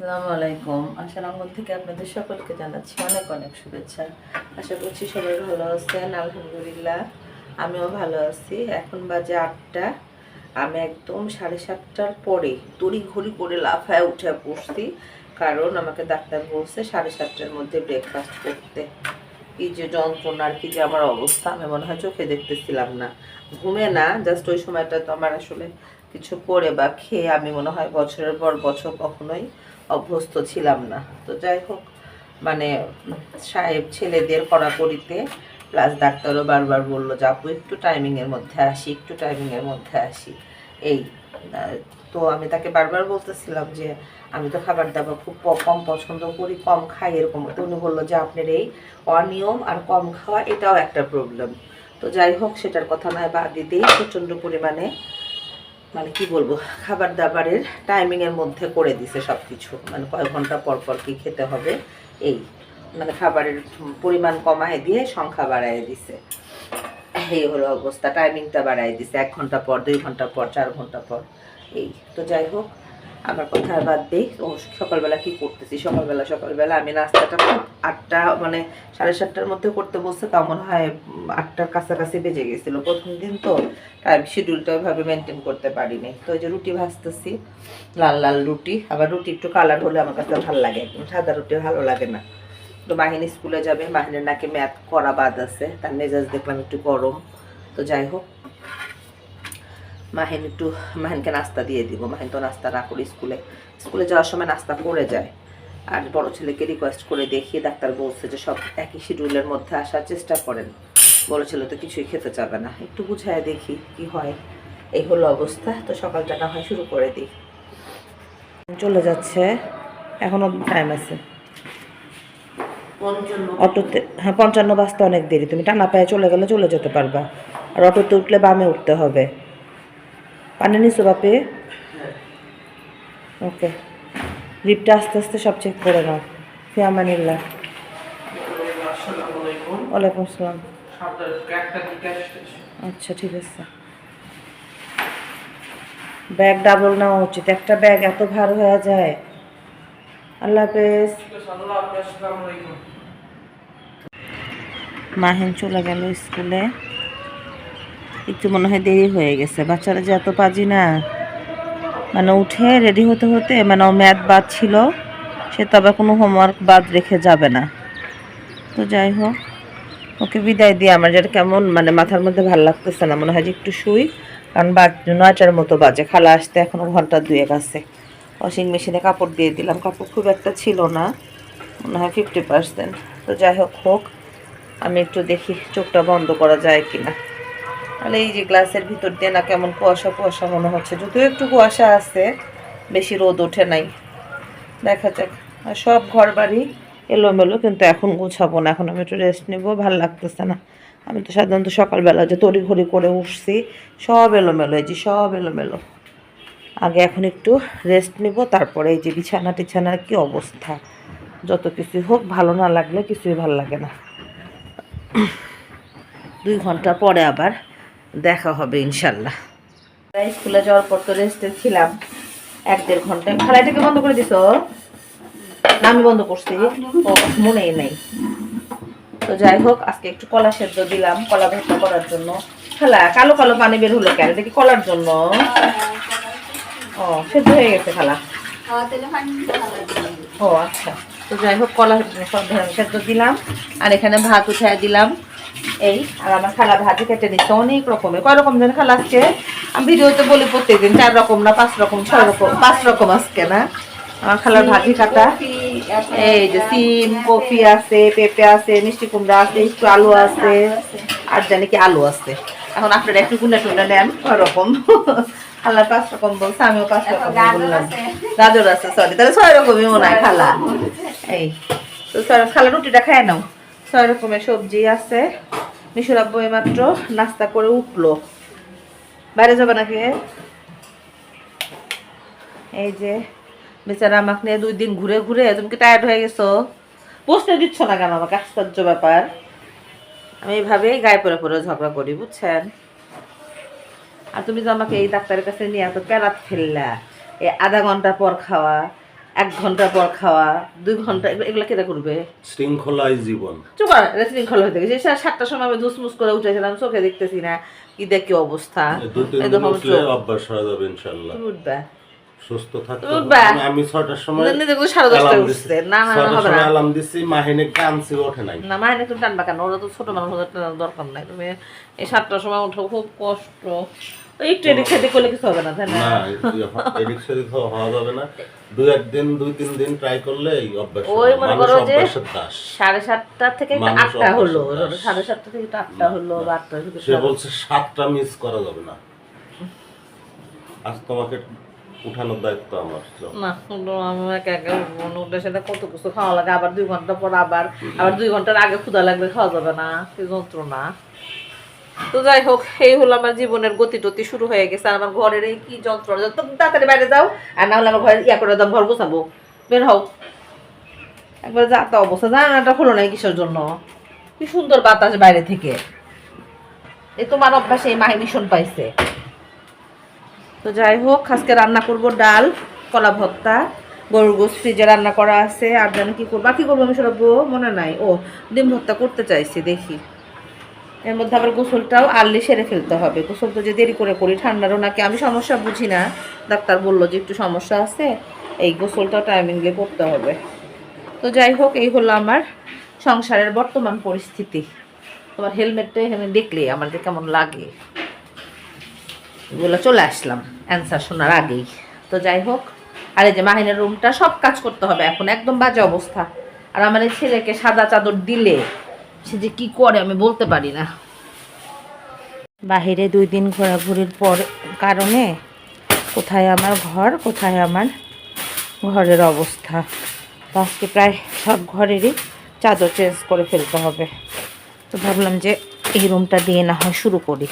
আসসালামু আলাইকুম। আশার আঙ্গন থেকে আপনাদের সকলকে জানাচ্ছি অনেক অনেক শুভেচ্ছা। আশা করছি সবাই ভালো আছেন, আলহামদুলিল্লাহ। আমিও ভালো আছি। এখন বাজে আটটা। আমি একদম সাড়ে সাতটার পরে তড়ি ঘড়ি করে লাফায় উঠে পড়ছি। কারণ আমাকে ডাক্তার বলছে সাড়ে সাতটার মধ্যে ব্রেকফাস্ট করতে। কি যে যন্ত্রণার কি যে আমার অবস্থা, আমি মনে হয় চোখে দেখতেছিলাম না। ঘুমে না জাস্ট ওই সময়টা তো আমার আসলে কিছু করে বা খেয়ে আমি মনে হয় বছরের পর বছর কখনোই অভ্যস্ত ছিলাম না। তো যাই হোক মানে সাহেব ছেলেদের কড়াকড়িতে প্লাস ডাক্তারও বারবার বলল, যে আপু, একটু টাইমিংয়ের মধ্যে আসি, একটু টাইমিংয়ের মধ্যে আসি। এই তো আমি তাকে বারবার বলতেছিলাম যে, আমি তো খাবার দাবার খুব কম পছন্দ করি, কম খাই, এরকম তো উনি বলল, যে আপনার এই অনিয়ম আর কম খাওয়া এটাও একটা প্রবলেম তো যাই হোক, সেটার কথা নয়, বাদ দিতেই প্রচণ্ড পরিমাণে মানে কি বলব খাবার দাবারের টাইমিংয়ের মধ্যে করে দিছে সব কিছু মানে কয়েক ঘণ্টা পর পর কি খেতে হবে, এই মানে খাবারের পরিমাণ কমায় দিয়ে সংখ্যা বাড়ায় দিছে। এই হলো অবস্থা টাইমিংটা বাড়ায় দিছে, এক ঘণ্টা পর, দুই ঘণ্টা পর, চার ঘণ্টা পর, এই। তো যাই হোক আমার কথা বাদ দিই ও সকালবেলা কি করতেছি? সকালবেলা সকালবেলা আমি নাস্তাটা আটটা মানে সাড়ে সাতটার মধ্যে করতে বসতে তা মনে হয় আটটার কাছাকাছি বেজে গেছিল। প্রথম দিন তো টাইম শিডিউলটা ওইভাবে মেনটেন করতে পারিনি। তো যে রুটি ভাজতেছি, লাল লাল রুটি। আবার রুটি একটু কালার হলে আমার কাছে ভালো লাগে একদম। সাদা রুটি ভালো লাগে না। তো মাহিনী স্কুলে যাবে। মাহিনের নাকি ম্যাথ করা বাদ আছে। তার মেজাজ দেখলাম একটু গরম। তো যাই হোক মাহিন একটু মাহিনকে নাস্তা দিয়ে দিব। মাহিন তো নাস্তা না করি স্কুলে স্কুলে যাওয়ার সময় নাস্তা করে যায়। আর বড় ছেলেকে রিকোয়েস্ট করে দেখিয়ে ডাক্তার বলছে যে সব একই শিডিউলের মধ্যে আসার চেষ্টা করেন। বড় ছেলে তো কিছুই খেতে চাবে না। একটু বুঝায় দেখি কি হয়। এই হলো অবস্থা। তো সকালটা না হয় শুরু করে দিই। চলে যাচ্ছে। এখনও টাইম আছে। অটোতে হ্যাঁ পঞ্চান্ন বাজতে অনেক দেরি। তুমি টানা পায়ে চলে গেলে চলে যেতে পারবা। আর অটোতে উঠলে বামে উঠতে হবে। পানি নিছো বাপে? ওকে। লিফটটা আস্তে আস্তে সব চেক করে নাও। ফিয়ামানিল্লাহ ওয়ালাইকুম আসসালাম। আচ্ছা ঠিক আছে। ব্যাগ ডাবল নেওয়া উচিত। একটা ব্যাগ এত ভার হয়ে যায়। আল্লাহ হাফেজ। মাহিন চলে গেল স্কুলে। একটু মনে হয় দেরি হয়ে গেছে। বাচ্চারা যে এত পাজি না। মানে উঠে রেডি হতে হতে মানে ও ম্যাথ বাদ ছিল, সে তো আবার কোনো হোমওয়ার্ক বাদ রেখে যাবে না। তো যাই হোক, ওকে বিদায় দিয়ে আমার যেটা কেমন মানে মাথার মধ্যে ভালো লাগতেছে না, মনে হয় যে একটু শুই। কারণ বাজ নয়টার মতো বাজে, খালা আসতে এখনও ঘণ্টা দুয়েক আছে। ওয়াশিং মেশিনে কাপড় দিয়ে দিলাম, কাপড় খুব একটা ছিল না, মনে হয় ফিফটি পার্সেন্ট তো যাই হোক হোক, আমি একটু দেখি চোখটা বন্ধ করা যায় কিনা। তাহলে এই যে গ্লাসের ভিতর দিয়ে না কেমন কুয়াশা কুয়াশা মনে হচ্ছে। যদিও একটু কুয়াশা আছে, বেশি রোদ ওঠে নাই। দেখা যাক। আর সব ঘর বাড়ি এলোমেলো, কিন্তু এখন গুছাবো না। এখন আমি একটু রেস্ট নেব, ভালো লাগতেছে না। আমি তো সাধারণত সকালবেলা যে তড়ি ঘড়ি করে উঠছি, সব এলোমেলো, এই যে সব এলোমেলো। আগে এখন একটু রেস্ট নিব, তারপরে এই যে বিছানা টিছানার কি অবস্থা? যত কিছুই হোক, ভালো না লাগলে কিছুই ভালো লাগে না। দুই ঘণ্টা পরে আবার দেখা হবে ইনশাল্লাহ। স্কুলে যাওয়ার পর তো রেস্টে ছিলাম। এক দেড় ঘণ্টা খালাইটাকে বন্ধ করে দিছ? আমি বন্ধ করছি। ও, মনেই নেই। তো যাই হোক, আজকে একটু কলা সেদ্ধ দিলাম, কলা ভর্তা করার জন্য। খালা, কালো কালো পানি বের হলো কেন? কি কলার জন্য? ও, সেদ্ধ হয়ে গেছে খালা। ও আচ্ছা। তো যাই হোক, কলা সেদ্ধ দিলাম। আর এখানে ভাত উঠায় দিলাম। এই আর আমার খালা ভাজি কেটে নিচ্ছে অনেক রকমের। কয় রকম যেন খালা আজকে? আমি ভিডিওতে বলি প্রত্যেকদিন চার রকম না পাঁচ রকম ছয় রকম পাঁচ রকম আজকে না? আমার খালার ভাজি কাটা। এই যে সিম কফি আছে পেঁপে আছে মিষ্টি কুমড়া আছে একটু আলু আছে আর জানি কি আলু আছে। এখন আপনারা একটু গুনে টুনে নেন ওরকম খালার পাঁচ রকম বলছে আমিও পাঁচ রকম বললাম। গাজর আছে সরি তাহলে ছয় রকমই মনে হয় খালা। এই তো খালা রুটিটা খায় নাও। ছয় রকমের সবজি আছে। মিশুর আব্বু মাত্র নাস্তা করে উঠল। বাইরে যাবে নাকি? এই যে, বেচারা আমাকে নিয়ে দুই দিন ঘুরে ঘুরে, তুমি কি টায়ার্ড হয়ে গেছো? বসতে দিচ্ছ না কেন আমাকে? আশ্চর্য ব্যাপার। আমি এইভাবেই গায়ে পরে পরে ঝগড়া করি, বুঝছেন? আর তুমি যে আমাকে এই ডাক্তারের কাছে নিয়ে এত প্যারাত ফেললা, এই আধা ঘণ্টা পর খাওয়া এক ঘণ্টা পর খাওয়া দুই ঘণ্টা এগুলো- কেটে করবে শৃঙ্খলাই জীবন। এটা শৃঙ্খলা হয়ে গেছে সে সাতটার সময় আমি ধুসমুস করে উঠেছিলাম চোখে দেখতেছি না। কি দেখি অবস্থা? চোখ। অভ্যাস হয়ে যাবে ইনশাল্লাহ। উঠবে। সুস্থ থাকতে তুমি হবে। উঠবা? আমি- আমি ছটার সময় সাড়ে দশটায় উঠছে। না, না, না, হবে না। অ্যালার্ম দিছি মাহিনে কানছি ওঠে নাই। না মায়ের তুমি টানবা কেন? ওরা তো ছোট মানুষ ওদের দরকার নাই। তুমি এই সাতটার সময় উঠো খুব কষ্ট। একটু এদিক সেদিক করলে কিছু হবে না তাই না? না এদিক সেদিক হওয়া হওয়া যাবে না। দুই একদিন দুই তিন দিন ট্রাই করলে অভ্যাস ওই মনে করো যে সাড়ে সাতটা থেকে আটটা হলো সাড়ে সাতটা থেকে আটটা হলো বা আটটা সে বলছে সাতটা মিস করা যাবে না। আজ তোমাকে উঠানোর দায়িত্ব আমার। না আমি একা সাথে কত কিছু খাওয়া লাগে আবার দুই ঘণ্টা পর আবার আবার দুই ঘণ্টার আগে ক্ষুধা লাগলে খাওয়া যাবে না যন্ত্রণা। তো যাই হোক, এই হলো আমার জীবনের গতি টতি শুরু হয়ে গেছে। আর আমার ঘরের এই কি যন্ত্রণা? তুমি তাড়াতাড়ি বাইরে যাও, আর না হলে আমার ঘরে ইয়া করে দাও, ঘর গোছাবো। বের হও। একবার যা তো অবস্থা। জানাটা হলো না কিসের জন্য? কি সুন্দর বাতাস বাইরে থেকে। এই তোমার অভ্যাসে এই মাহি মিশন পাইছে। তো যাই হোক, আজকে রান্না করব ডাল, কলা ভর্তা, গরুর গোস ফ্রিজে রান্না করা আছে, আর যেন কি করব? আর কি করব আমি সরব মনে নাই। ও, ডিম ভর্তা করতে চাইছি, দেখি। এর মধ্যে আবার গোসলটাও আর্লি সেরে ফেলতে হবে। গোসল তো যে দেরি করে করি, ঠান্ডারও নাকি, আমি সমস্যা বুঝি না। ডাক্তার বলল যে একটু সমস্যা আছে, এই গোসলটাও টাইমিংলে করতে হবে। তো যাই হোক, এই হলো আমার সংসারের বর্তমান পরিস্থিতি। তোমার হেলমেটটা এখানে দেখলে আমার যে কেমন লাগে। এগুলো চলে আসলাম অ্যান্সার শোনার আগেই। তো যাই হোক, আর এই যে মাহিনের রুমটা সব কাজ করতে হবে এখন, একদম বাজে অবস্থা। আর আমার এই ছেলেকে সাদা চাদর দিলে সে যে কি করে আমি বলতে পারি না। বাহিরে দুই দিন ঘোরাঘুরির পর কারণে কোথায় আমার ঘর, কোথায় আমার ঘরের অবস্থা। আজকে প্রায় সব ঘরেরই চাদর চেঞ্জ করে ফেলতে হবে। তো ভাবলাম যে এই রুমটা দিয়ে না হয় শুরু করি।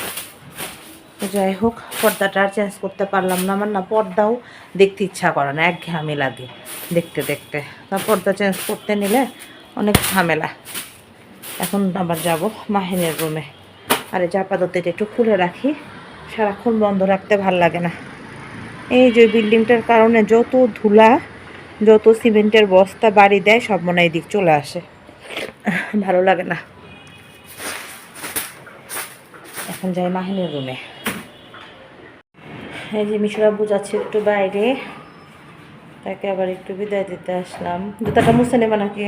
তো যাই হোক, পর্দাটা আর চেঞ্জ করতে পারলাম না। আমার না পর্দাও দেখতে ইচ্ছা করে না, এক ঘামে লাগে দেখতে দেখতে। তা পর্দা চেঞ্জ করতে নিলে অনেক ঝামেলা। এখন আবার যাব মাহিনের রুমে। আরে আর এই এটা একটু খুলে রাখি। সারাক্ষণ বন্ধ রাখতে ভালো লাগে না। এই যে বিল্ডিংটার কারণে যত ধুলা, যত সিমেন্টের বস্তা, বাড়ি দেয়, সব মনে এদিক চলে আসে। ভালো লাগে না। এখন যাই মাহিনের রুমে। এই যে মিশরা বুঝাচ্ছে একটু বাইরে। তাকে আবার একটু বিদায় দিতে আসলাম। জুতাটা মুছে নেবে নাকি?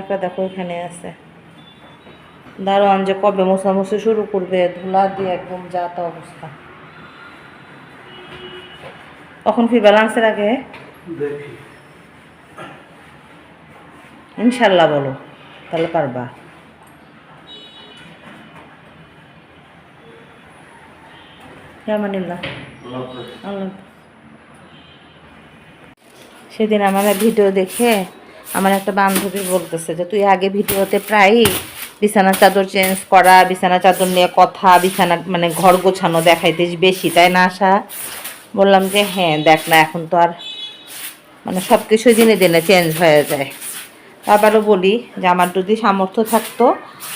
একটা দেখো এখানে আছে। দারোয়ান যে কবে মোছামুছি শুরু করবে ধুলা দিয়ে একদম যা তা অবস্থা। কখন ফিরবে লাঞ্চের আগে? ইনশাল্লাহ বলো তাহলে পারবা। রামানিল্লাহ আল্লাহ সেদিন আমার ভিডিও দেখে আমার একটা বান্ধবী বলতেছে যে, তুই আগে ভিডিওতে প্রায়ই বিছানা চাদর চেঞ্জ করা বিছানা চাদর নিয়ে কথা, বিছানা মানে ঘর গোছানো দেখাইতিস বেশি, তাই না, আশা? বললাম যে হ্যাঁ দেখ না, এখন তো আর মানে সব কিছুই দিনে দিনে চেঞ্জ হয়ে যায়। আবারও বলি যে, আমার যদি সামর্থ্য থাকতো,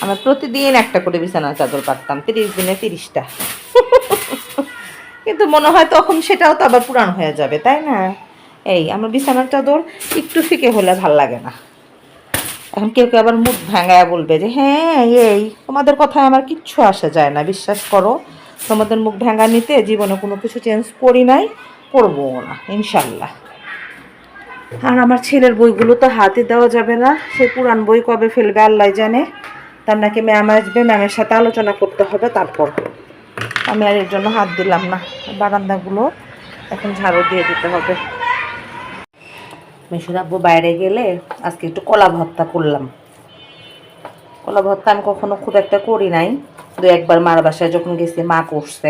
আমি প্রতিদিন একটা করে বিছানা চাদর পারতাম তিরিশ দিনে তিরিশটা। কিন্তু মনে হয় তখন সেটাও তো আবার পুরান হয়ে যাবে, তাই না? এই, আমার বিছানার চাদর একটু ফিকে হলে ভালো লাগে না। এখন কেউ কেউ আবার মুখ ভাঙায় বলবে যে হ্যাঁ এই, তোমাদের কথায় আমার কিচ্ছু আসা যায় না, বিশ্বাস করো। তোমাদের মুখ ভাঙা নিতে জীবনে কোনো কিছু চেঞ্জ করি নাই, করব না, ইনশাল্লাহ। আর আমার ছেলের বইগুলো তো হাতে দেওয়া যাবে না। সে পুরান বই কবে ফেলবে, আল্লাহ জানে। তার নাকি ম্যাম আসবে ম্যামের সাথে আলোচনা করতে হবে তারপর। আমি আর এর জন্য হাত দিলাম না, বারান্দাগুলো এখন ঝাড়ু দিয়ে দিতে হবে। মেশুর আব্বু বাইরে গেলে আজকে একটু কলা ভর্তা করলাম। কলা ভর্তা আমি কখনো খুব একটা করি নাই। দু একবার মার বাসায় যখন গেছি, মা করছে।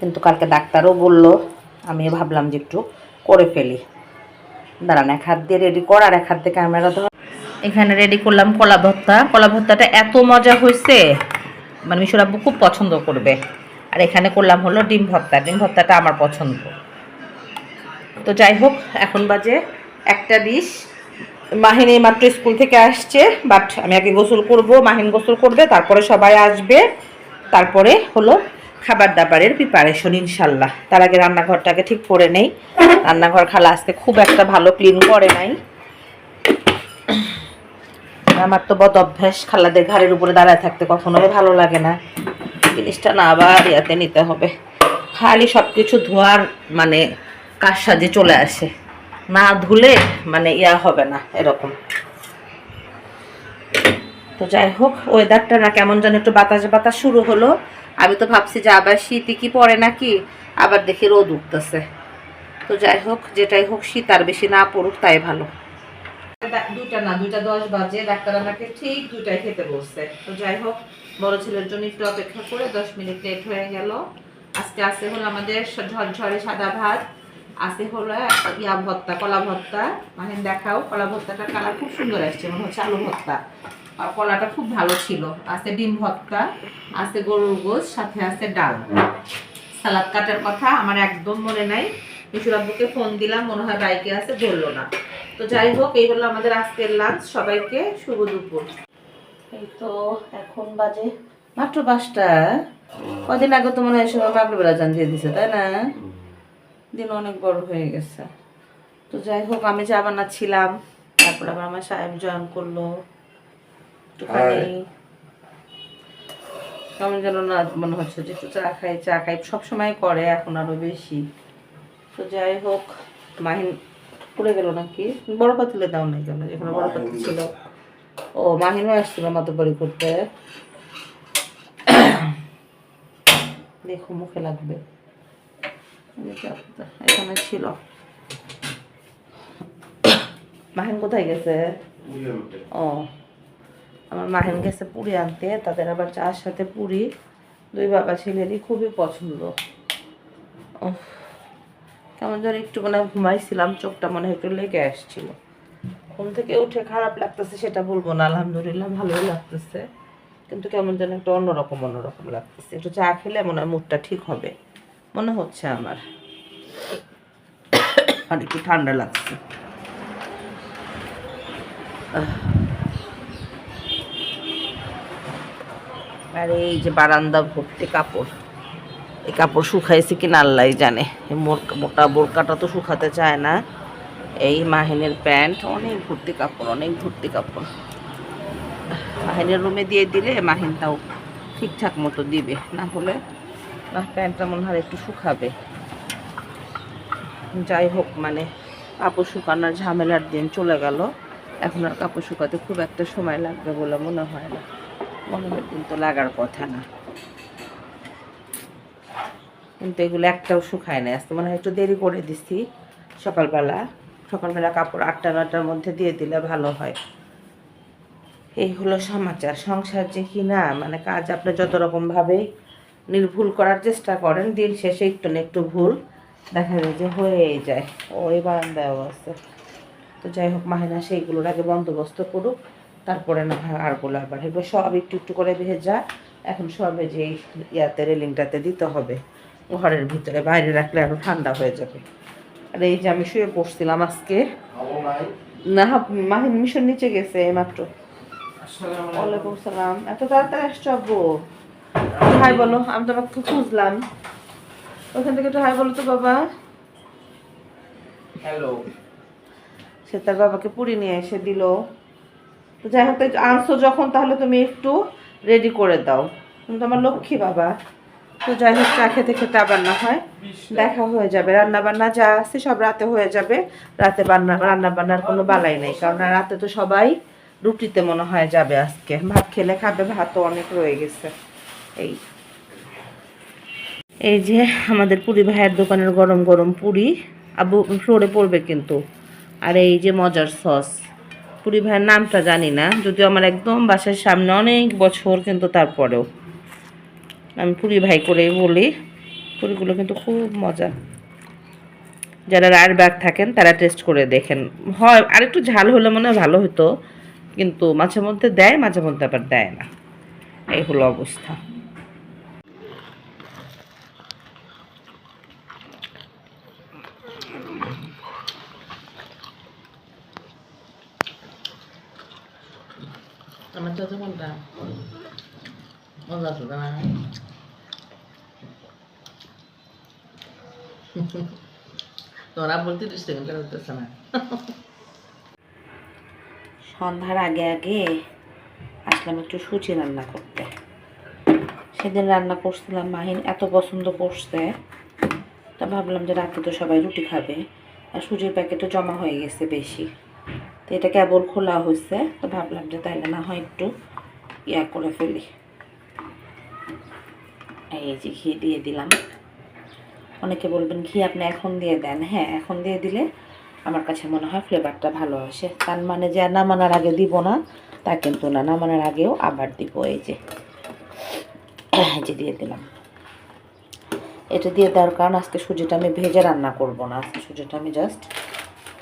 কিন্তু কালকে ডাক্তারও বলল আমি ভাবলাম যে একটু করে ফেলি। দাঁড়ান, এক হাত দিয়ে রেডি কর আর এক হাত দিয়ে ক্যামেরা ধর। এখানে রেডি করলাম কলা ভর্তা। কলা ভর্তাটা এত মজা হয়েছে। মানে মিশুর আব্বু খুব পছন্দ করবে। আর এখানে করলাম হলো ডিম ভর্তা। ডিম ভর্তাটা আমার পছন্দ। তো যাই হোক, এখন বাজে একটা বিশ। মাহিন এই মাত্র স্কুল থেকে আসছে বাট আমি আগে গোসল করব, মাহিন গোসল করবে, তারপরে সবাই আসবে। তারপরে হলো খাবার দাবারের প্রিপারেশন ইনশাল্লাহ। তার আগে রান্নাঘরটাকে ঠিক করে নেই। রান্নাঘর খালা আজকে খুব একটা ভালো ক্লিন করে নাই। আমার তো বদ অভ্যাস, খালাদের ঘাড়ের উপরে দাঁড়ায় থাকতে কখনোই ভালো লাগে না। জিনিসটা না আবার ইয়াতে নিতে হবে। খালি সব কিছু ধোয়ার মানে কাজ সাজে চলে আসে? না ধুলে মানে ইয়া হবে না, এরকম। তো যাই হোক ওয়েদারটা না কেমন যেন একটু বাতাস বাতাস শুরু হলো। আমি তো ভাবছি যে আবার শীতই কি পড়ে নাকি? আবার দেখি রোদ উঠতেছে। তো যাই হোক, যেটাই হোক, শীত আর বেশি না পড়ুক, তাই ভালো। দুইটা না, দুইটা দশ বাজে, ডাক্তার আমাকে ঠিক দুইটাই খেতে বলছে। তো যাই হোক, বড় ছেলের জন্য একটু অপেক্ষা করে দশ মিনিট লেট হয়ে গেল। আজকে আছে হলো আমাদের ঝরঝরে সাদা ভাত। আছে হলো ইয়া ভর্তা, কলা ভর্তা। মানে দেখাও, কলা ভর্তাটা কালার খুব সুন্দর আসছে, মনে হচ্ছে আলু ভর্তা। আর কলাটা খুব ভালো ছিল। আছে ডিম ভর্তা, আছে গরুর গোস সাথে আছে ডাল। সালাদ কাটার কথা আমার একদম মনে নাই। মিশুর আব্বুকে ফোন দিলাম, মনে হয় বাইকে আছে ধরলো না। তো যাই হোক, এই হলো আমাদের আজকের লাঞ্চ সবাইকে শুভ দুপুর। এই তো এখন বাজে মাত্র পাঁচটা। কদিন আগে তো মনে হয় সময় মাগরিবেলা জান দিয়ে দিছে, তাই না? দিন অনেক বড় হয়ে গেছে। তো যাই হোক আমি চা বানাচ্ছিলাম তারপর আবার আমার সাহেব জয়েন করল। একটুখানি কেমন যেন না মনে হচ্ছে যে একটু চা খাই চা খাই সবসময় করে এখন আরও বেশি। তো যাই হোক মাহিন পড়ে গেল নাকি? বড় পাতিলে দাও নাই কেন? যেখানে বড় পাতিল ছিল। ও মাহিনও আসছিল মাতবাড়ি করতে। দেখো মুখে লাগবে। এখানে ছিল। মাহিন কোথায় গেছে? ও। আমার মাহিন গেছে পুরি আনতে। তাদের আবার চার সাথে পুরি। দুই বাবা ছেলেরই খুবই পছন্দ। ও কেমন যেন একটু মানে ঘুমাইছিলাম চোখটা মনে হয় একটু লেগে আসছিল। ঘুম থেকে উঠে খারাপ লাগতেছে সেটা বলব না। আলহামদুলিল্লাহ ভালোই লাগতেছে। কিন্তু কেমন যেন একটু অন্যরকম অন্যরকম লাগতেছে। একটু চা খেলে মনে হয় মুডটা ঠিক হবে। মনে হচ্ছে আমার। আর একটু ঠান্ডা লাগছে। আর এই যে বারান্দা ভর্তি কাপড়, এই কাপড় শুকাইছে কিনা আল্লাহ জানে। মোটা বোরকাটা তো শুকাতে চায় না। এই মাহিনের প্যান্ট, অনেক ভর্তি কাপড়, অনেক ভর্তি কাপড়। মাহিনের রুমে দিয়ে দিলে মাহিন তাও ঠিকঠাক মতো দিবে, না হলে না প্যান্টটা মনে হয় একটু শুকাবে। যাই হোক মানে কাপড় শুকানোর ঝামেলার দিন চলে গেল। এখন আর কাপড় শুকাতে খুব একটা সময় লাগবে বলে মনে হয় না। মনে হয় কিন্তু লাগার কথা না। কিন্তু এগুলো একটাও শুকায় না আজকে মনে হয় একটু দেরি করে দিছি সকালবেলা। সকালবেলা কাপড় আটটা নটার মধ্যে দিয়ে দিলে ভালো হয়। এই হলো সমাচার। সংসার যে কি না মানে কাজ আপনি যত রকমভাবেই নির্ভুল করার চেষ্টা করেন দিন শেষে একটু না একটু ভুল দেখা যায় যে হয়েই যায়। ও এই বারান্দায়ও আছে। তো যাই হোক মাহিনা সেইগুলোর আগে বন্দোবস্ত করুক তারপরে না হয় আরগুলো আবার এবার সব একটু একটু করে ভেজা এখন সবে যে ইয়াতে রেলিংটাতে দিতে হবে ঘরের ভিতরে বাইরে রাখলে আরও ঠান্ডা হয়ে যাবে। আর এই যে আমি শুয়ে পড়ছিলাম আজকে। না মাহিন মিশন নিচে গেছে মাত্র। ওয়ালাইকুম সালাম। এত তাড়াতাড়ি আসছো আব্বু? হাই বলো আমি তোমাকে খুব খুঁজলাম। ওখান থেকে একটু হাই বলো তো বাবা। হ্যালো সে তার বাবাকে পুরি নিয়ে এসে দিল। তো যাই হোক তো আনছো যখন তাহলে তুমি একটু রেডি করে দাও। তুমি তো আমার লক্ষ্মী বাবা। তো যাই হোক চা খেতে খেতে আবার না হয়। দেখা হয়ে যাবে রান্না বান্না যা আছে সব রাতে হয়ে যাবে। রাতে বান্না রান্না বান্নার কোনো বালাই নেই কারণ রাতে তো সবাই রুটিতে মনে হয় যাবে আজকে। ভাত খেলে খাবে ভাতও অনেক রয়ে গেছে। এই। এই যে আমাদের পুরি ভাইয়ের দোকানের গরম গরম পুরি। আবু ফ্লোরে পড়বে কিন্তু। আর এই যে মজার সস। পুরি ভাইয়ের নামটা জানি না, যদিও আমার একদম বাসার সামনে অনেক বছর কিন্তু তারপরেও। আমি পুরি ভাই করেই বলি, পুরিগুলো কিন্তু খুব মজা। যারা রায়ের ব্যাগ থাকেন, তারা টেস্ট করে দেখেন। হয় আর একটু ঝাল হলে মনে হয় ভালো হতো, কিন্তু মাঝে মধ্যে দেয়, মাঝে মধ্যে আবার দেয় না। এই হলো অবস্থা। সন্ধ্যার আগে আগে আসলাম একটু সুজি রান্না করতে। সেদিন রান্না করছিলাম, মাহিন এত পছন্দ করছে। তা ভাবলাম যে রাতে তো সবাই রুটি খাবে, আর সুজির প্যাকেটও জমা হয়ে গেছে বেশি। তো এটা কেবল খোলা হয়েছে তো ভাবলাম যে তাইলে না হয় একটু ইয়া করে ফেলি। এই যে ঘি দিয়ে দিলাম। অনেকে বলবেন, ঘি আপনি এখন দিয়ে দেন। হ্যাঁ এখন দিয়ে দিলে আমার কাছে মনে হয় ফ্লেভারটা ভালো আসে। তার মানে যে নামানোর আগে দিব না, তা কিন্তু না। নামানোর আগেও আবার দিব এই যে। এই যে দিয়ে দিলাম। এটা দিয়ে দেওয়ার কারণ আজকে সুজিটা আমি ভেজে রান্না করব না। আজকে সুজিটা আমি জাস্ট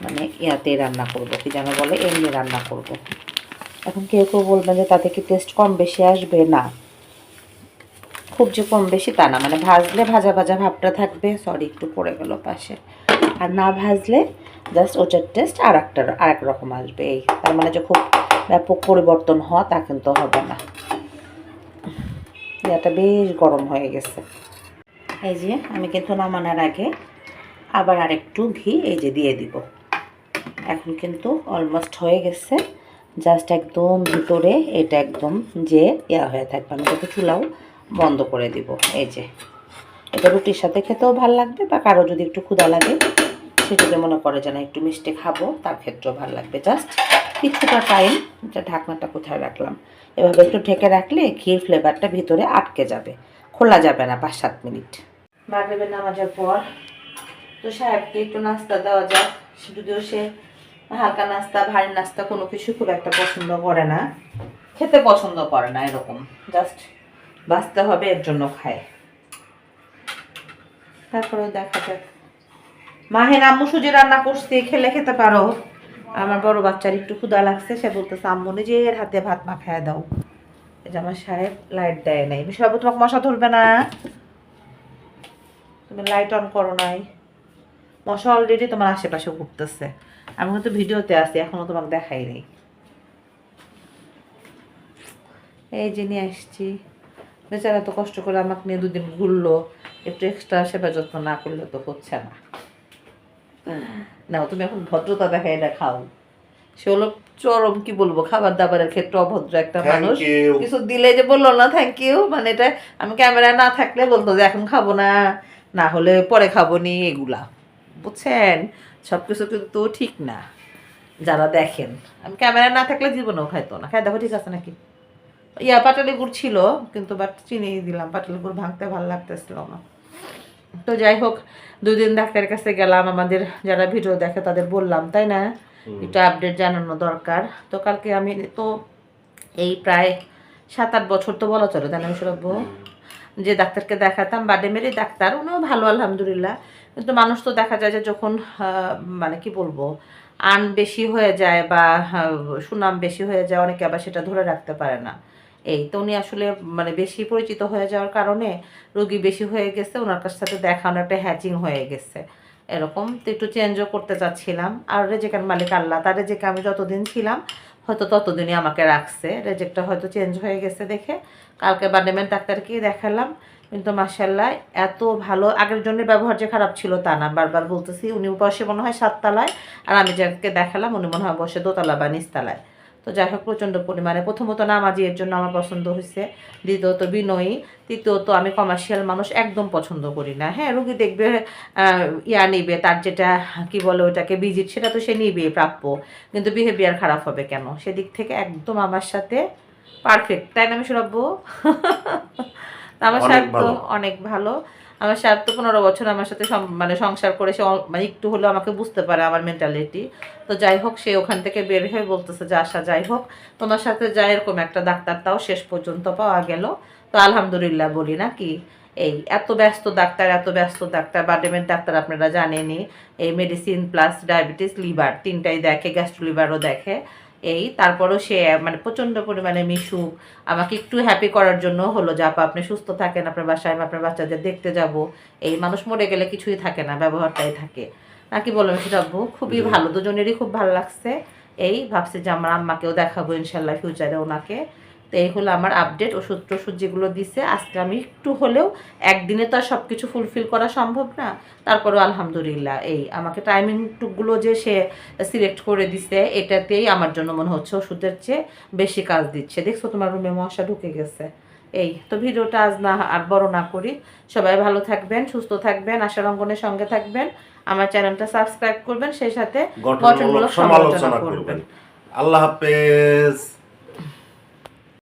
মানে ইয়াতে রান্না করব, কি যেন বলে, এমনি রান্না করব। এখন কেউ কেউ বলবেন যে তাতে কি টেস্ট কম বেশি আসবে? না। খুব যে কম বেশি তা না মানে ভাজলে ভাজা ভাজা ভাবটা থাকবে। সরি একটু পড়ে গেল পাশে। আর না ভাজলে জাস্ট ওটার টেস্ট আর একটা আর এক রকম আসবে। এই, তার মানে যে খুব ব্যাপক পরিবর্তন হওয়া তা কিন্তু হবে না। এটা বেশ গরম হয়ে গেছে। এই যে, আমি কিন্তু নামানোর আগে আবার আরেকটু ঘি এই যে দিয়ে দিব। এখন কিন্তু অলমোস্ট হয়ে গেছে। জাস্ট একদম ভিতরে এটা একদম যে ইয়া হয়ে থাকবে। আমি কিন্তু চুলাও বন্ধ করে দিব। এই যে, এটা রুটির সাথে খেতেও ভালো লাগবে বা কারও যদি একটু ক্ষুদা লাগে, সে যদি মনে করে যে না, একটু মিষ্টি খাব, তার ক্ষেত্রেও ভালো লাগবে। জাস্ট কিছুটা টাইম এটা ঢাকনাটা কোথায় রাখলাম? এভাবে একটু ঢেকে রাখলে ঘির ফ্লেভারটা ভিতরে আটকে যাবে। খোলা যাবে না পাঁচ সাত মিনিট। বাড়বে নামাজের পর তো সাহেবকে একটু নাস্তা দেওয়া যাক। যদিও সে হালকা নাস্তা, ভারী নাস্তা কোনো কিছু খুব একটা পছন্দ করে না। খেতে পছন্দ করে না এরকম। জাস্ট বাঁচতে হবে, এর জন্য খায়। তারপরে দেখা যাক। মাহের আম্মু সুজি রান্না করছি, খেলে খেতে পারো। আমার বড় বাচ্চার একটু ক্ষুদা লাগছে, সে বলতেছে, আম্মু নিজের হাতে ভাত মাখায় দাও। এই আমার সাহেব লাইট দেয় নাই। বিষয়বাবু তোমাকে মশা ধরবে না? তুমি লাইট অন করো নাই। মশা অলরেডি তোমার আশেপাশে ঘুরতেছে। আমি কিন্তু ভিডিওতে আছি এখনও তোমাকে দেখাই নেই। এই যে নিয়ে আসছি। বেচারা তো কষ্ট করে আমাকে নিয়ে দুদিন ঘুরলো একটু এক্সট্রা সেবা যত্ন না করলে তো হচ্ছে না। না তুমি এখন ভদ্রতা দেখা এটা খাও। সে হলো চরম কি বলব খাবার দাবারের ক্ষেত্রে অভদ্র একটা মানুষ। কিছু দিলে যে বলল না থ্যাংক ইউ মানে এটা আমি ক্যামেরায় না থাকলে বলতো যে এখন খাব না না হলে পরে খাব নি এগুলা। বুঝছেন? সব কিছু কিন্তু ঠিক না। যারা দেখেন। আমি ক্যামেরা না থাকলে জীবনেও খাইতো না। খাই দেখো ঠিক আছে নাকি? ইয়া পাটালি গুড় ছিল কিন্তু বাট চিনি দিলাম। পাটালি গুড় ভাঙতে ভালো লাগতেছিল না। তো যাই হোক দুই দিন ডাক্তারের কাছে গেলাম। আমাদের যারা ভিডিও দেখে তাদের বললাম তাই না? একটু আপডেট জানানো দরকার। তো কালকে আমি তো এই প্রায় সাত আট বছর তো বলা চলে তাই না সৌরভ যে ডাক্তারকে দেখাতাম বাডেমেরই ডাক্তার উনিও ভালো আলহামদুলিল্লাহ। কিন্তু মানুষ তো দেখা যায় যে যখন মানে কি বলব, আন বেশি হয়ে যায় বা সুনাম বেশি হয়ে যায়, অনেকে আবার সেটা ধরে রাখতে পারে না। এই তো উনি আসলে মানে বেশি পরিচিত হয়ে যাওয়ার কারণে রোগী বেশি হয়ে গেছে ওনার কাছ সাথে দেখানো একটা হ্যাচিং হয়ে গেছে। এরকম তো একটু চেঞ্জও করতে চাচ্ছিলাম। আর রেজেকের মালিক আল্লাহ, তার রেজেকে আমি যতদিন ছিলাম, হয়তো ততদিনই আমাকে রাখছে। রেজেকটা হয়তো চেঞ্জ হয়ে গেছে দেখে। কালকে বার্ডেমেন্ট ডাক্তারকেই দেখালাম। কিন্তু মাসাল্লাহ এত ভালো, আগের জনের ব্যবহার যে খারাপ ছিল তা না। বারবার বলতেছি, উনি বসে মনে হয় সাততলায়, আর আমি যাকে দেখালাম, উনি মনে হয় বসে দোতলা বা নিচতলায়। তো যাই হোক, প্রচণ্ড পরিমাণে। প্রথমত নামাজি এর জন্য আমার পছন্দ হয়েছে দ্বিতীয়ত বিনয়ী। তৃতীয়ত, আমি কমার্শিয়াল মানুষ একদম পছন্দ করি না। হ্যাঁ রুগী দেখবে ইয়া নিবে, তার যেটা, কি বলে ওটাকে ভিজিট সেটা তো সে নিবে প্রাপ্য। কিন্তু বিহেভিয়ার খারাপ হবে কেন? সেদিক থেকে একদম আমার সাথে পারফেক্ট তাই না আমি সুরব্য আমার সাহেব তো অনেক ভালো। আমার সাহেব তো পনেরো বছর আমার সাথে মানে সংসার করে সে মানে একটু হলেও আমাকে বুঝতে পারে আমার মেন্টালিটি তো যাই হোক সে ওখান থেকে বের হয়ে বলতেছে যে আশা যাই হোক তোমার সাথে যাই এরকম একটা ডাক্তার তাও শেষ পর্যন্ত পাওয়া গেল। তো আলহামদুলিল্লাহ বলি না কি এই এত ব্যস্ত ডাক্তার এত ব্যস্ত ডাক্তার বার্ডেমেন্ট ডাক্তার আপনারা জানেনই। এই মেডিসিন প্লাস ডায়াবেটিস লিভার তিনটাই দেখে গ্যাস্ট্রো লিভারও দেখে। এই তারপরও সে মানে প্রচণ্ড পরিমাণে মিশু আমাকে একটু হ্যাপি করার জন্য হলো যে আপা আপনি সুস্থ থাকেন আপনার বাসায় আপনার বাচ্চাদের দেখতে যাব। এই মানুষ মরে গেলে কিছুই থাকে না ব্যবহারটাই থাকে। নাকি বললাম সেটা আব্বু খুবই ভালো দুজনেরই খুব ভালো লাগছে। এই ভাবছে যে আমার আম্মাকেও দেখাবো ইনশাল্লাহ ফিউচারে ওনাকে। তো এই হলো আমার আপডেট ওষুধ টষুধ যেগুলো দিছে আজকে আমি একটু হলেও একদিনে তো আর সব কিছু ফুলফিল করা সম্ভব না। তারপরেও আলহামদুলিল্লাহ এই আমাকে টাইমিং টুকগুলো যে সে সিলেক্ট করে দিছে এটাতেই আমার জন্য মনে হচ্ছে ওষুধের চেয়ে বেশি কাজ দিচ্ছে। দেখছ তোমার রুমে মশা ঢুকে গেছে। এই তো ভিডিওটা আজ না আর বড় না করি। সবাই ভালো থাকবেন সুস্থ থাকবেন আশার অঙ্গনের সঙ্গে থাকবেন। আমার চ্যানেলটা সাবস্ক্রাইব করবেন সেই সাথে গঠনমূলক সমালোচনা করবেন। আল্লাহ হাফেজ।